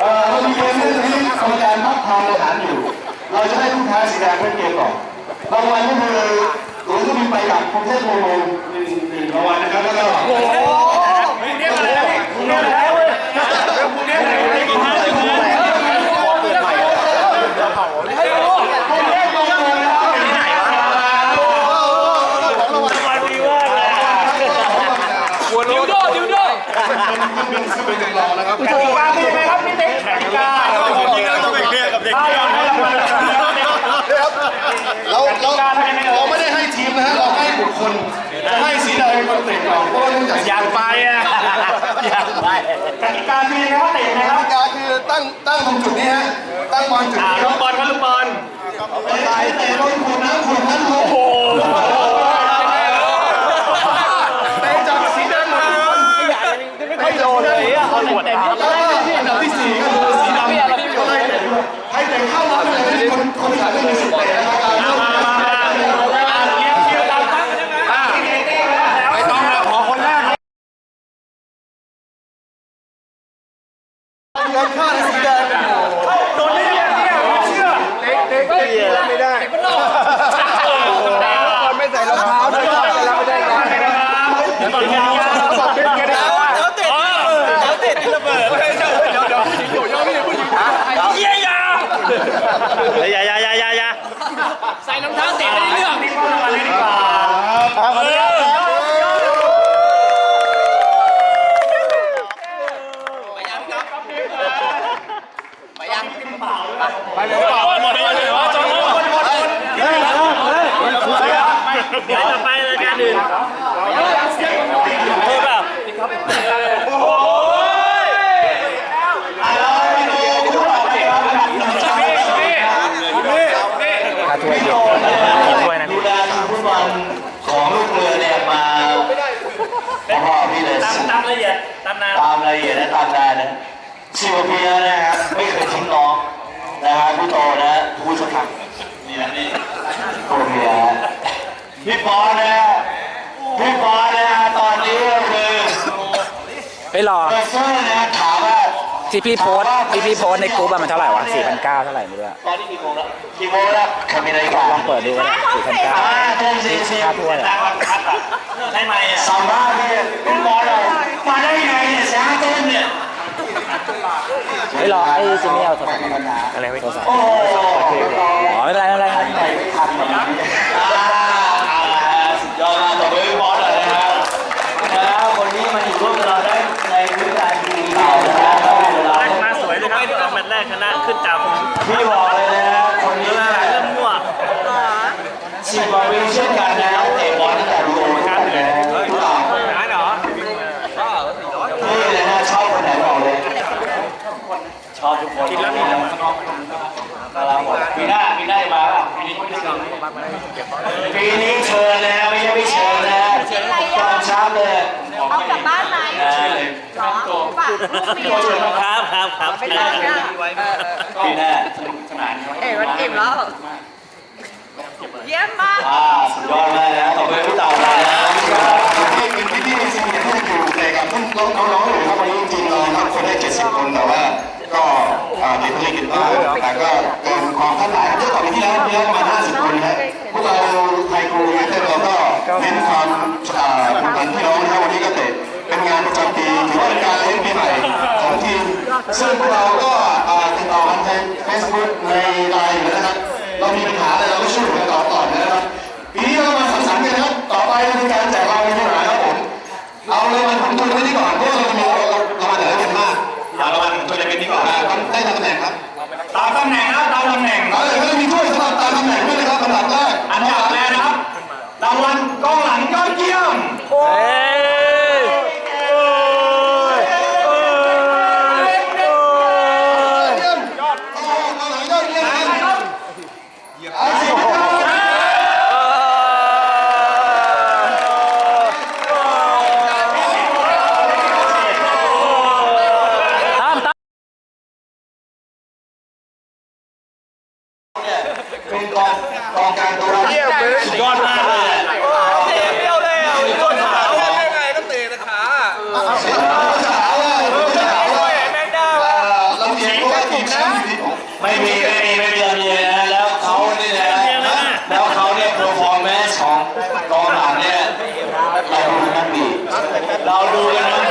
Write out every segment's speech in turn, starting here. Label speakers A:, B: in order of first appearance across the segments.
A: เอ่อเรามีเกมเรื่องนี้กรรมการพักทานอาหารอยู่ เราจะให้ผู้แพ้สีแดงเล่นเกมก่อนรางวัลก็คือหลวงที่มีไปกับกรุงเทพโมโมหนึ่งหนึ่งรางวัลนะครับแล้วก็
B: ดิวโดดิวโด
A: เป็นรองนะครับ
B: กติกาเป็นยังไงครับพี่ติ๊กกติกา
C: จริงๆแล้วต้องไปเคลียร์กับเด็ก
B: ถ้าอยากให้รางวัล
A: เราเราเราไม่ได้ให้ทีมนะฮะเราให้บุคคลจะให้สีแดงเป็นคนเตะก่อนเพราะว่าเนื่องจาก
B: อยากไปอะอยากไปกติกาเป็นยังไงครับเตะยังไง
A: ก
B: ครับ
A: ติกาคือตั้งตั้งตรงจุดนี้ฮะตั้งบอลจุด
B: อ่า
A: นี้
B: ลูกบอลครับลูกบอล
A: เตะเตะโดนขวดน้ำขวดนั้นลง
B: โอ้โห
A: เตะจากสีแดงมา
B: ไม่ค่อยโดนเลยอะเอาหัวเต็ม
A: แล้วก็อันดับที่สี่ก็คือสีดำให้เตะเข้ารับเลยคนคนที่ขาดไม่มีสิทธิ์เตะนะครับการ
B: มามามาเรียกคิวตามตั้งใช่ไหมไม่ต้องนะขอคนแรก
A: เงินค่าสีแดง
B: โดนได้ยังเนี่ยไม่เชื่อ
A: เด็กเด็กไม่ได้คนไม่ใส่รองเท้าด้วยก็รับไม่ได้นะ
B: เดี๋ยวก่อนยาวเดี๋ยวเดี๋ยวเดี๋ยวติดเดี๋ยวติดระเบิดเดี๋ยวเดี๋ยวผู้หญิงอยู่ย่อไม่ได้ผู้หญิงเยี่ยยา
C: อย่าอย่าอย่าอย่าอย่า
B: ใส่รองเท้าเตะไม่ได้เรื่องนี่ก็รางวัลเลยดีกว่า
A: ครับ
B: ไปเลยหมดไปเลยว่าจนหมดหมดหมดเดี๋ยวจะไปรายการอื่นคือแบบโอ้ย ช่วยนะ
A: ดูแลทีมฟุตบอลของลูกเรือเนี่ยมาพ่อพี่เลย
B: ตามตามละเอียดตามนาน
A: ตามรายละเอียดและตามได้นะสิบกว่าปีแล้วนะครับไม่เคยทิ้งน้องนะฮะพี่โตนะผู้สักครั้งนี่นะนี่โตเมียพี่ปอนะฮะพี่ปอนะฮะตอนนี้ก็คือ
D: ไปรอ ที่พี่โพสต์ที่พี่โพสต์ในกรุ๊ปอะมันเท่าไหร่วะ4,900เท่าไหร่ไม่รู้อะ
A: ตอนนี้กี่โมงแล้วกี่โมงแล้วคามินาฬิกา
D: ลองเปิดดูก็ได้4,900
A: อ่าเต็มสี่สิบ
D: ค่าถ้วยอะ
B: ใช่ไหมอะ
A: สัมภาษณ์เนี่ยพี่ปอเรามาได้ไงเนี่ยช้าเต้นเนี่ย
D: ไม่รอไอ้จิมมี่เอาโทรศัพท์มา
C: อะไรไม่
D: โทรศัพท์
A: โอ้โห
D: อ๋อไม่เป็นไรไม่เป็นไร
A: ไหนไม่ทันแบบนี้อ่าสุดยอดมากต่อไปพี่บอสเลยนะครับแล้วคนนี้มาอยู่ร่วมกับเราได้ ช์
B: แรกชนะขึ้นจากผม
A: พี่บอกเลยนะคนนี้นะ
B: เริ่มมั่ว
A: สิบกว่าปีเช่นกันนะครับเตะบอลตั้งแต่ดูโอกันเลยรู้เปล่า
B: หายเหรอ
A: นี่เลยนะชอบคนไหนบอกเลยชอบทุกคน
B: กินแล้วมีแต่
A: ครับผมปีหน้าปีหน้ามาป่ะปีนี้ปีนี้เชิญแล้วไม่ใช่ไม่เชิญนะตอนเช้าเลย
E: เอากลับบ้านไหม
A: นะ
E: เหรอฝากลูกเมีย
B: ครับครับครับ
E: ไม่ได้ไม่ได้
A: ปีหน้าสนุกสนานครับ
E: เอ๋มันอิ่มแล้วเยี่ยมมาก
A: อ่าสุดยอดมากนะต่อไปพี่เต่ามานะพี่เป็นพี่พี่ซีเนียร์ที่อยู่ในกับน้องน้องๆอยู่ครับวันนี้จริงๆเรานับคนได้70 คนแต่ว่าก็อ่าเด็กเล็กกินบ้างแต่ก็เกินความคาดหมายเยอะกว่าปีที่แล้วปีแล้วประมาณ50 คนนะพวกเราไทยครูยูไนเต็ดเราก็เน้นความอ่าผูกพันพี่น้องนะครับวันนี้ก็เตะเป็น งานประจำปีถือว่าเป็นการเล่นปีใหม่ของทีม ซึ่งพวกเราก็ติดต่อกันในเฟซบุ๊กในไลน์อยู่แล้วนะครับ เรามีปัญหาอะไรเราก็ช่วยเหลือต่อต่อนะครับปีนี้เรามาสังสรรค์กันนะครับ ต่อไปเรามีการแจกรางวัลที่ไหนครับผม เอารางวัลของตัวเล็กนี่ก่อนเพราะเราจะมีรางวัลแต่ละเป็นมากเอารางวัลของตัวเล็กนี่ก่อนได้ตำแหน่งครับ
B: ตามตำแหน่งครับตามตำแหน่ง
A: เอาเลยก็มีถ้วยสำหรับตามตำแหน่งด้วยนะครับอันดับแรก
B: อันดับแรกนะครับรางวัลกองหลังยอดเยี่ยม
D: เป็
A: นกองกองการตัวเยี่ยมเลย
B: ยอดมากเลย
A: เตะเปรี้ยวเลยอะจนขาเล่นได้ไงก็เตะนะไม่
B: มีไม่
A: มีไม่มีระ
C: เบีนะแล้ว
A: เขา
B: เนี่ยนะ
A: แล้วเขาเนี่ยโปรฟอร์แมนของกองหลังเนี่ยเราดูกันดีเราดูกันนะ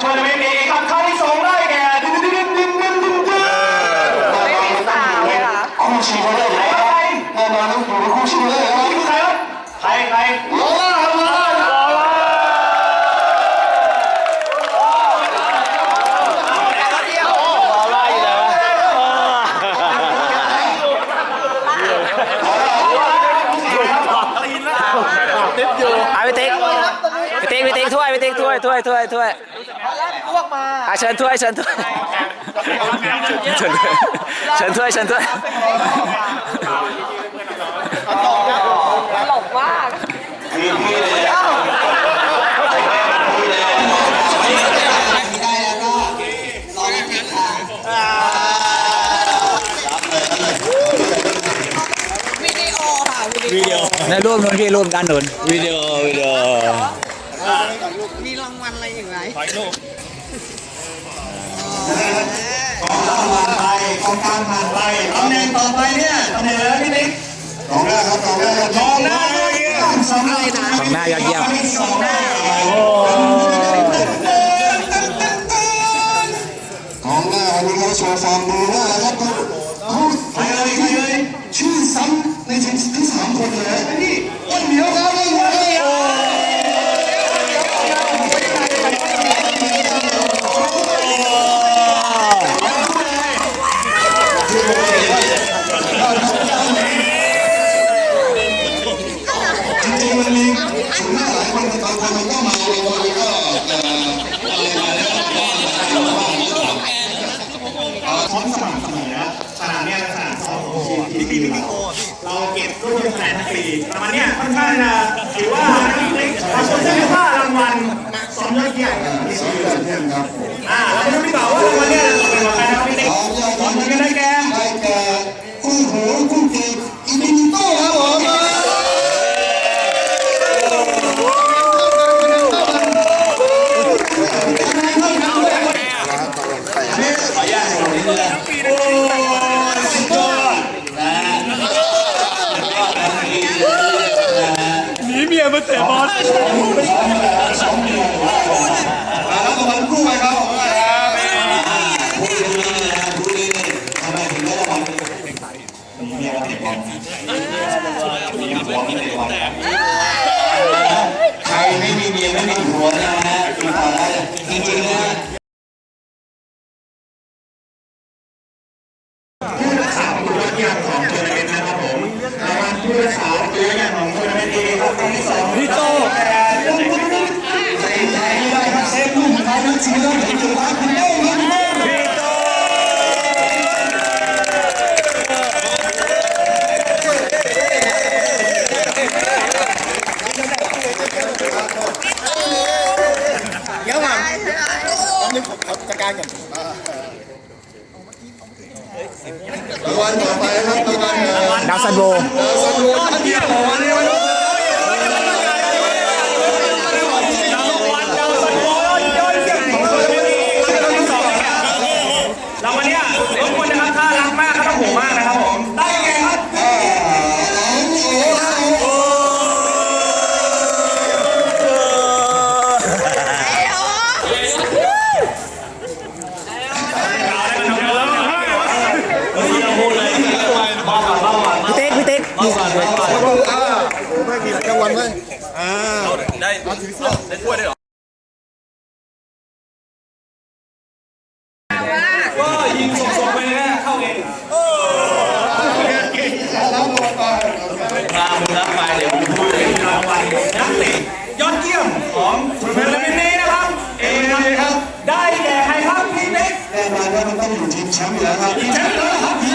A: เยี่ยมสำหรับทัวร์นาเมนต์นี้ครับเข้าที่สองได้แก่ดึ๊ดดึ๊ดดึ๊ดดึ๊ดดึ๊ดดึ๊ดดึ๊ด
E: ไม่มีสาวเลยเหรอ
A: คู่ชีวิตเลยใครแน่นอนต้องอยู่ในคู่ชีวิตเลยครับใครครับใครใครโลล่าครับโลล่าโลล่า
D: เอาไปติ๊กไปติ๊กไปติ๊กถ้วยไปติ๊กถ้วยถ้วยถ้วยถ้วย อะเชิญถ้วยเชิญถ้วยเชิญถ้วยเชิญถ้วยเชิญถ้วย
E: ตลกมาก
A: พี่พี่เลยนะพี่เลยนะ
E: วิดีโอค่ะวิดีโอ
C: วิดีโอ
D: ในรูปนู้นพี่รูปด้านนู้น
C: วิดีโอวิดีโอ
E: มีรางวัลอะไรอีกไหม
C: ถ่ายรูป
A: กองกลางผ่านไปกองกลางผ่านไปตำแหน่งต่อไปเนี่ยตำแหน่งอะไรพี่ติ๊กกองหน้าครับกองหน้ากองหน้าสำหรับ
D: ของหน้ายอดเยี่ยม
A: ของทีมที่ปีปีโกเราเก็บรุ่นแสนสี่ประมาณเนี้ยค่อนข้างจะถือว่าเราควรจะได้ว่ารางวัลสมยอดเยี่ยมที่สุดยอดเยี่ยมครับอ่าเราไม่รู้พี่บ่าวว่ารางวัลเนี้ยเราเป็นของใครนะครับพี่ติ๊กขอเชิญกันได้แก่ได้แก่คู่หูคู่ เมนต์
C: นี้
A: ครับครั้งที่สองพี่โตใส่ใจไม่ได้ครับเซฟลูกท้ายทั้งชีวิตต้องถึงจุดพักคุณได้ครับรางวัลต่อไปครับรางวัล
D: ดาวซันโบ
A: สันโวยอดเยี่ยมของวันนี้วันนี้
B: เรา
D: พี่ติ๊กก็
B: ยิงส่งๆไปเลยนะเข้าเอง
A: ตามรับไปเดี๋ยวผมพูดเลย
B: รางวัลนักเตะยอดเยี่ยมของทัวร์นาเมนต์นี้นะครับ เอครับ ได้แก่ใครครับพี่เล็ก
A: แน่นอนว่ามันต้องอยู่ทีมแชมป์อยู่แล้วครับทีมแชมป์อยู่แล้วครับ